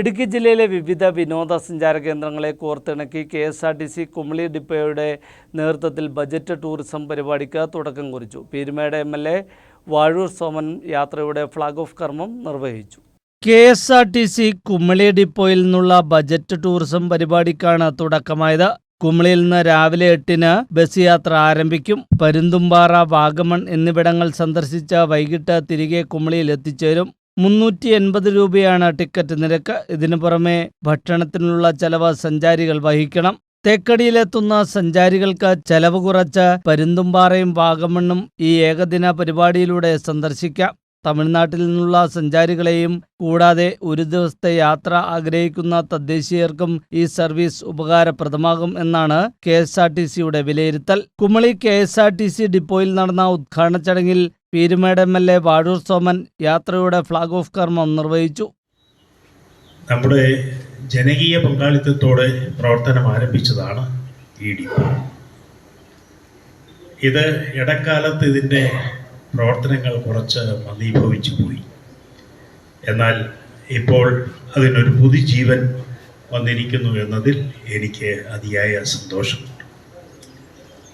ഇടുക്കി ജില്ലയിലെ വിവിധ വിനോദസഞ്ചാര കേന്ദ്രങ്ങളെ കോർത്തിണക്കി K S R T C Kumily ഡിപ്പോയുടെ നേതൃത്വത്തിൽ ബജറ്റ് ടൂറിസം പരിപാടിക്ക് തുടക്കം കുറിച്ചു. Peermade M L A Vazhoor Soman യാത്രയുടെ ഫ്ളാഗ് ഓഫ് കർമ്മം നിർവഹിച്ചു. K S R T C Kumily ഡിപ്പോയിൽ നിന്നുള്ള ബജറ്റ് ടൂറിസം പരിപാടിക്കാണ് തുടക്കമായത്. കുമളിയിൽ നിന്ന് രാവിലെ എട്ടിന് ബസ് യാത്ര ആരംഭിക്കും. പരുന്തുംപാറ വാഗമൺ എന്നിവിടങ്ങൾ സന്ദർശിച്ച വൈകിട്ട് തിരികെ കുമളിയിൽ എത്തിച്ചേരും. മുന്നൂറ്റി എൺപത് രൂപയാണ് ടിക്കറ്റ് നിരക്ക്. ഇതിനു പുറമെ ഭക്ഷണത്തിനുള്ള ചെലവ് സഞ്ചാരികൾ വഹിക്കണം. തേക്കടിയിലെത്തുന്ന സഞ്ചാരികൾക്ക് ചെലവ് കുറച്ച്. പരുന്തുംപാറയും വാഗമണ്ണും ഈ ഏകദിന പരിപാടിയിലൂടെ സന്ദർശിക്കാം. തമിഴ്നാട്ടിൽ നിന്നുള്ള സഞ്ചാരികളെയും കൂടാതെ ഒരു ദിവസത്തെ യാത്ര ആഗ്രഹിക്കുന്ന തദ്ദേശീയർക്കും ഈ സർവീസ് ഉപകാരപ്രദമാകും എന്നാണ് കെ എസ് ആർ ടി സിയുടെ വിലയിരുത്തൽ. Kumily K S R T C ഡിപ്പോയിൽ നടന്ന ഉദ്ഘാടന ചടങ്ങിൽ Peermade M L A Vazhoor Soman യാത്രയുടെ ഫ്ളാഗ് ഓഫ് കർമ്മം നിർവഹിച്ചു. നമ്മുടെ ജനകീയ പങ്കാളിത്തത്തോടെ പ്രവർത്തനം ആരംഭിച്ചതാണ് ഈ ഡി ഇത് ഇടക്കാലത്ത് ഇതിന്റെ പ്രവർത്തനങ്ങൾ കുറച്ച് മന്ദീഭവിച്ചു പോയി. എന്നാൽ ഇപ്പോൾ അതിനൊരു പുതുജീവൻ വന്നിരിക്കുന്നു എന്നതിൽ എനിക്ക് അതിയായ സന്തോഷമുണ്ട്.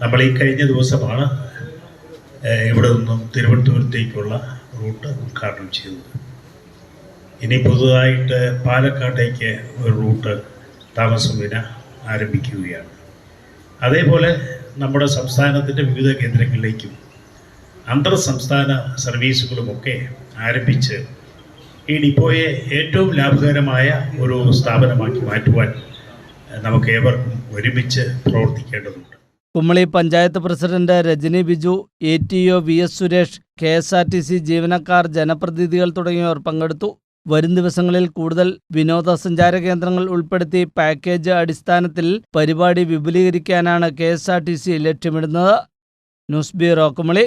നമ്മൾ ഈ കഴിഞ്ഞ ദിവസമാണ് ഇവിടെ നിന്നും തിരുവനന്തപുരത്തേക്കുള്ള റൂട്ട് ഉദ്ഘാടനം ചെയ്തത്. ഇനി പുതുതായിട്ട് പാലക്കാട്ടേക്ക് ഒരു റൂട്ട് താമസം വിന ആരംഭിക്കുകയാണ്. അതേപോലെ നമ്മുടെ സംസ്ഥാനത്തിന്റെ വിവിധ കേന്ദ്രങ്ങളിലേക്കും അന്തർ സംസ്ഥാന സർവീസുകളുമൊക്കെ ആരംഭിച്ച് ഈ ഡിപ്പോയെ ഏറ്റവും ലാഭകരമായ ഒരു സ്ഥാപനമാക്കി മാറ്റുവാൻ നമുക്ക് ഏവർക്കും ഒരുമിച്ച് പ്രവർത്തിക്കേണ്ടതുണ്ട്. Kumily panchayat president Rajani Biju A T O V S Suresh K S R T C ജീവനക്കാർ ജനപ്രതിനിധികൾ തുടങ്ങിയവർ പങ്കെടുത്തു. വരും ദിവസങ്ങളിൽ കൂടുതൽ വിനോദസഞ്ചാര കേന്ദ്രങ്ങൾ ഉൾപ്പെടുത്തി പാക്കേജ് അടിസ്ഥാനത്തിൽ പരിപാടി വിപുലീകരിക്കാനാണ് K S R T C ലക്ഷ്യമിടുന്നത്. News bureau Kumily